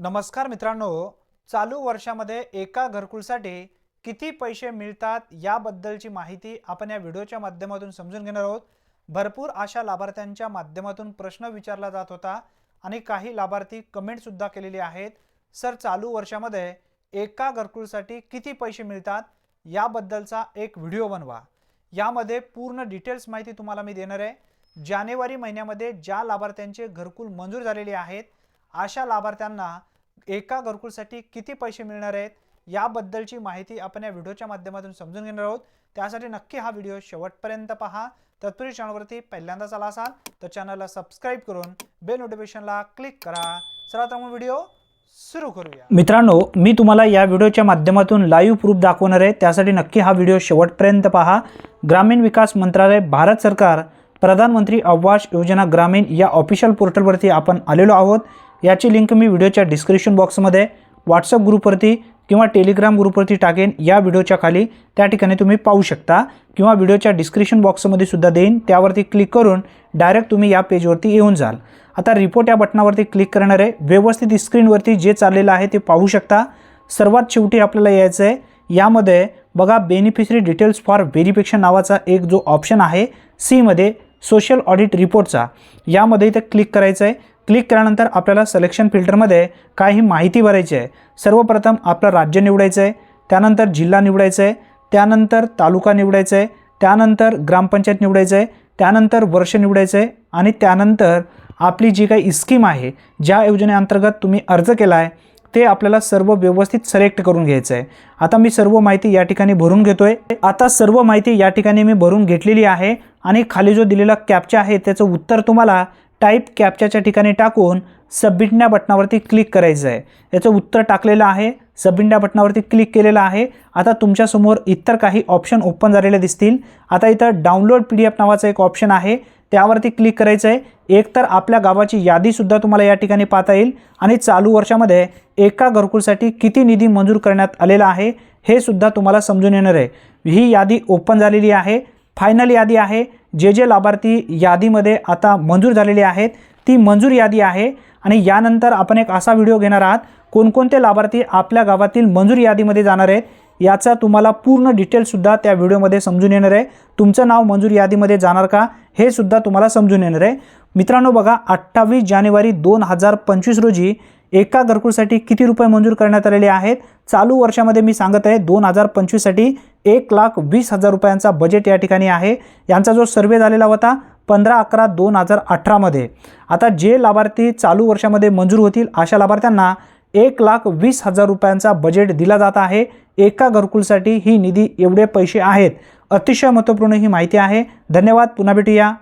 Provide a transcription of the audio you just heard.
नमस्कार मित्रांनो चालू वर्षामध्ये एका घरकुलसाठी किती पैसे मिळतात याबद्दलची माहिती आपण या व्हिडिओच्या माध्यमातून समजून घेणार आहोत. भरपूर अशा लाभार्थ्यांच्या माध्यमातून प्रश्न विचारला जात होता आणि काही लाभार्थी कमेंटसुद्धा केलेली आहेत. सर चालू वर्षामध्ये एका घरकुलसाठी किती पैसे मिळतात याबद्दलचा एक व्हिडिओ बनवा. यामध्ये पूर्ण डिटेल्स माहिती तुम्हाला मी देणार आहे. जानेवारी महिन्यामध्ये ज्या लाभार्थ्यांचे घरकुल मंजूर झालेले आहेत अशा लाभार्थ्यांना एका घरकुलसाठी किती पैसे मिळणार आहेत याबद्दलची माहिती आपण या व्हिडिओच्या माध्यमातून समजून घेणार आहोत. त्यासाठी नक्की हा व्हिडिओ शेवटपर्यंत पहा. तत्पूर्वी चॅनलवरती पहिल्यांदाच आला असाल तर चॅनलला सबस्क्राईब करून बेल नोटिफिकेशनला क्लिक करा. चला तर मग व्हिडिओ सुरू करूया. मित्रांनो मी तुम्हाला या व्हिडिओच्या माध्यमातून लाईव्ह प्रूफ दाखवणार आहे. त्यासाठी नक्की हा व्हिडिओ शेवटपर्यंत पहा. ग्रामीण विकास मंत्रालय भारत सरकार प्रधानमंत्री आवास योजना ग्रामीण या ऑफिशियल पोर्टलवरती आपण आलेलो आहोत. याची लिंक मी व्हिडिओच्या डिस्क्रिप्शन बॉक्समध्ये व्हॉट्सअप ग्रुपवरती किंवा टेलिग्राम ग्रुपवरती टाकेन. या व्हिडिओच्या खाली त्या ठिकाणी तुम्ही पाहू शकता किंवा व्हिडिओच्या डिस्क्रिप्शन बॉक्समध्ये सुद्धा देईन. त्यावरती क्लिक करून डायरेक्ट तुम्ही या पेजवरती येऊन जाल. आता रिपोर्ट या बटनावरती क्लिक करणार आहे व्यवस्थित स्क्रीनवरती जे चाललेलं आहे ते पाहू शकता. सर्वात शेवटी आपल्याला यायचं आहे. यामध्ये बघा बेनिफिशरी डिटेल्स फॉर व्हेरिफिकेशन नावाचा एक जो ऑप्शन आहे सीमध्ये सोशल ऑडिट रिपोर्टचा यामध्ये इथं क्लिक करायचं आहे क्लिक केल्यानंतर आपल्याला सिलेक्शन फिल्टरमध्ये काही माहिती भरायची आहे. सर्वप्रथम आपलं राज्य निवडायचं आहे त्यानंतर जिल्हा निवडायचं आहे त्यानंतर तालुका निवडायचं आहे त्यानंतर ग्रामपंचायत निवडायचं आहे त्यानंतर वर्ष निवडायचं आहे आणि त्यानंतर आपली जी काही स्कीम आहे ज्या योजनेअंतर्गत तुम्ही अर्ज केला आहे ते आपल्याला सर्व व्यवस्थित सिलेक्ट करून घ्यायचं आहे. आता मी सर्व माहिती या ठिकाणी भरून घेतो आहे आता सर्व माहिती या ठिकाणी मी भरून घेतलेली आहे आणि खाली जो दिलेला कॅपचा आहे त्याचं उत्तर तुम्हाला टाईप कॅप्च्याच्या ठिकाणी टाकून सबमिटण्या बटनावरती क्लिक करायचं आहे याचं उत्तर टाकलेलं आहे. सबमिटण्या बटनावरती क्लिक केलेलं आहे. आता तुमच्यासमोर इतर काही ऑप्शन ओपन झालेले दिसतील. आता इथं डाउनलोड पी डी एफ नावाचं एक ऑप्शन आहे. त्यावरती क्लिक करायचं आहे एकतर आपल्या गावाची यादीसुद्धा तुम्हाला या ठिकाणी पाहता येईल. आणि चालू वर्षामध्ये एका घरकुलसाठी किती निधी मंजूर करण्यात आलेला आहे हे सुद्धा तुम्हाला समजून येणार आहे. ही यादी ओपन झालेली आहे. फायनल यादी आहे. जे जे लाभार्थी यादीमध्ये आता मंजूर झालेले आहेत ती मंजूर यादी आहे आणि यानंतर आपण एक असा व्हिडिओ घेणार आहात कोणकोणते लाभार्थी आपल्या गावातील मंजूर यादीमध्ये जाणार आहेत याचा तुम्हाला पूर्ण डिटेल्ससुद्धा त्या व्हिडिओमध्ये समजून येणार आहे. तुमचं नाव मंजूर यादीमध्ये जाणार का? हे सुद्धा तुम्हाला समजून येणार आहे. मित्रांनो बघा अठ्ठावीस जानेवारी दोन हजार पंचवीस रोजी एका घरकुलसाठी किती रुपये मंजूर करण्यात आलेले आहेत? चालू वर्षामध्ये मी सांगत आहे दोन हजार पंचवीससाठी एक लाख वीस हजार रुपयांचा बजेट या ठिकाणी आहे. यांचा जो सर्वे झालेला होता पंधरा अकरा दोन हजार अठरामध्ये आता जे लाभार्थी चालू वर्षामध्ये मंजूर होतील अशा लाभार्थ्यांना एक लाख वीस हजार रुपयांचा बजेट दिला जात आहे. एका घरकुलसाठी ही निधी एवढे पैसे आहेत. अतिशय महत्त्वपूर्ण ही माहिती आहे. धन्यवाद. पुन्हा भेटूया.